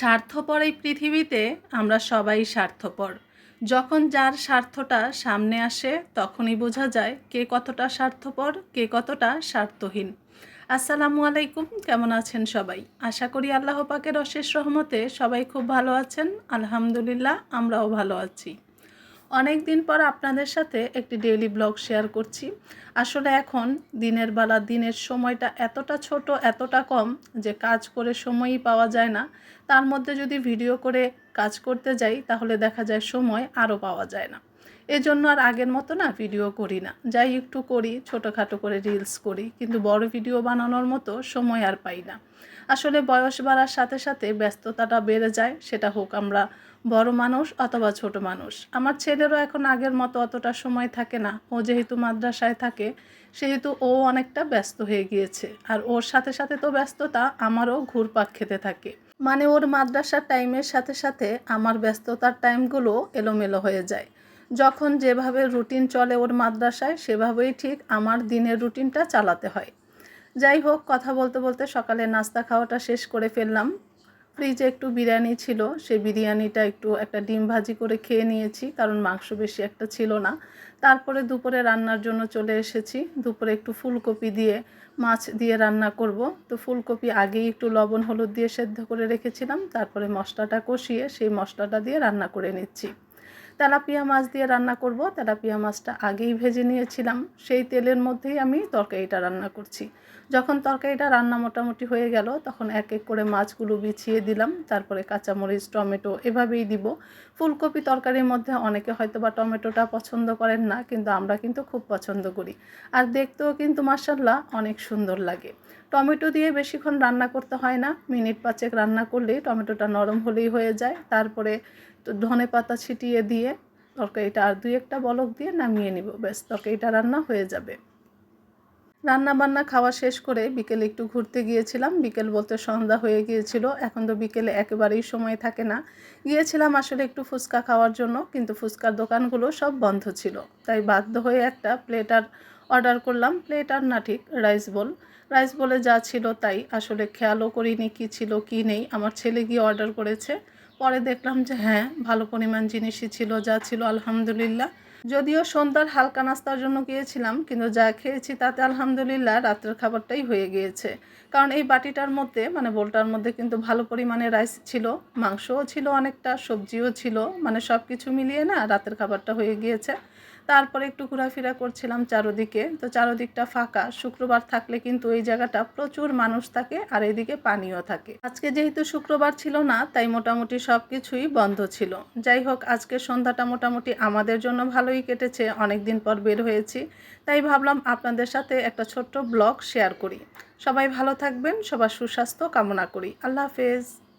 স্বার্থপর এই পৃথিবীতে আমরা সবাই স্বার্থপর। যখন যার স্বার্থটা সামনে আসে, তখনই বোঝা যায় কে কতটা স্বার্থপর, কে কতটা স্বার্থহীন। আসসালামু আলাইকুম, কেমন আছেন সবাই? আশা করি আল্লাহ পাকের অশেষ রহমতে সবাই খুব ভালো আছেন। আলহামদুলিল্লাহ, আমরাও ভালো আছি। অনেক দিন পর আপনাদের সাথে একটি ডেইলি ব্লগ শেয়ার করছি। আসলে এখন দিনের বেলা, দিনের সময়টা এতটা ছোট, এতটা কম যে কাজ করে সময়ই পাওয়া যায় না। তার মধ্যে যদি ভিডিও করে কাজ করতে যাই, তাহলে দেখা যায় সময় আরও পাওয়া যায় না। এজন্য আর আগের মতো না ভিডিও করি না। যাই একটু করি, ছোটোখাটো করে রিলস করি, কিন্তু বড় ভিডিও বানানোর মতো সময় আর পাই না। আসলে বয়স বাড়ার সাথে সাথে ব্যস্ততাটা বেড়ে যায়, সেটা হোক আমরা বড় মানুষ অথবা ছোট মানুষ। আমার ছেলেরও এখন আগের মতো অতটা সময় থাকে না। ও যেহেতু মাদ্রাসায় থাকে, সেহেতু ও অনেকটা ব্যস্ত হয়ে গিয়েছে। আর ওর সাথে সাথে তো ব্যস্ততা আমারও ঘুরপাক খেতে থাকে। মানে ওর মাদ্রাসার টাইমের সাথে সাথে আমার ব্যস্ততার টাইমগুলো এলোমেলো হয়ে যায়। যখন যেভাবে রুটিন চলে ওর মাদ্রাসায়, সেভাবেই ঠিক আমার দিনের রুটিনটা চালাতে হয়। যাই হোক, কথা বলতে বলতে সকালে নাস্তা খাওয়াটা শেষ করে ফেললাম। ফ্রিজে একটু বিরিয়ানি ছিল সেই বিরিয়ানিটা একটু একটা ডিম ভাজি করে খেয়ে নিয়েছি, কারণ মাংস বেশি একটা ছিল না। তারপরে দুপুরে রান্নার জন্য চলে এসেছি। দুপুরে একটু ফুলকপি দিয়ে, মাছ দিয়ে রান্না করব। তো ফুলকপি আগেই একটু লবণ, হলুদ দিয়ে সেদ্ধ করে রেখেছিলাম। তারপরে মশলাটা কষিয়ে সেই মশলাটা দিয়ে রান্না করে নিচ্ছি। তেলাপিয়া মাছ দিয়ে রান্না করব। তেলাপিয়া মাছটা আগেই ভেজে নিয়েছিলাম। সেই তেলের মধ্যেই আমি তরকারিটা রান্না করছি। যখন তরকারিটা রান্না মোটামুটি হয়ে গেল, তখন এক এক করে মাছগুলো বিছিয়ে দিলাম। তারপরে কাঁচামরিচ, টমেটো এভাবেই দিব। ফুলকপি তরকারির মধ্যে অনেকে হয়তো বা টমেটোটা পছন্দ করেন না, কিন্তু আমরা কিন্তু খুব পছন্দ করি। আর দেখতেও কিন্তু মার্শাল্লাহ অনেক সুন্দর লাগে। টমেটো দিয়ে বেশিক্ষণ রান্না করতে হয় না। মিনিট পাঁচেক রান্না করলেই টমেটোটা নরম হলেই হয়ে যায়। তারপরে তো ধনে পাতা ছিটিয়ে দিয়ে তরকারিটা আর দুই একটা বলক দিয়ে নামিয়ে নিব। ব্যাস, তরকারিটা রান্না হয়ে যাবে। রান্না বান্না খাওয়া শেষ করে বিকেলে একটু ঘুরতে গিয়েছিলাম। বিকেল বলতে সন্ধ্যা হয়ে গিয়েছিল। এখন তো বিকেলে একেবারেই সময় থাকে না। গিয়েছিলাম আসলে একটু ফুচকা খাওয়ার জন্য, কিন্তু ফুচকার দোকানগুলো সব বন্ধ ছিল। তাই বাধ্য হয়ে একটা প্লেটার অর্ডার করলাম। প্লেটার না ঠিক, রাইস বোল। রাইস বলে যা ছিল তাই। আসলে খেয়ালও করিনি কী ছিল, কী নেই। আমার ছেলে গিয়ে অর্ডার করেছে। পরে দেখলাম যে হ্যাঁ ভালো পরিমাণ জিনিসই ছিল, যা ছিল, আলহামদুলিল্লাহ। যদিও সন্ধ্যার হালকা নাস্তার জন্য গিয়েছিলাম, কিন্তু যা খেয়েছি তাতে আলহামদুলিল্লাহ রাত্রের খাবারটাই হয়ে গিয়েছে। কারণ এই বাটিটার মধ্যে মানে বোলটার মধ্যে কিন্তু ভালো পরিমাণে রাইস ছিল, মাংসও ছিল অনেকটা, সবজিও ছিল মানে সব কিছু মিলিয়ে না রাতের খাবারটা হয়ে গিয়েছে। তারপরে একটু ঘোরাফেরা করছিলাম চারোদিকে। তো চারোদিকটা ফাঁকা। শুক্রবার থাকলে কিন্তু এই জায়গাটা প্রচুর মানুষ থাকে আর এদিকে পানিও থাকে। আজকে যেহেতু শুক্রবার ছিল না, তাই মোটামুটি সব কিছুই বন্ধ ছিল। যাই হোক, আজকে সন্ধ্যাটা মোটামুটি আমাদের জন্য ভালোই কেটেছে। অনেক দিন পর বের হয়েছি। তাই ভাবলাম আপনাদের সাথে একটা ছোট্ট ব্লগ শেয়ার করি। সবাই ভালো থাকবেন, সবার সুস্বাস্থ্য কামনা করি। আল্লাহ হাফেজ।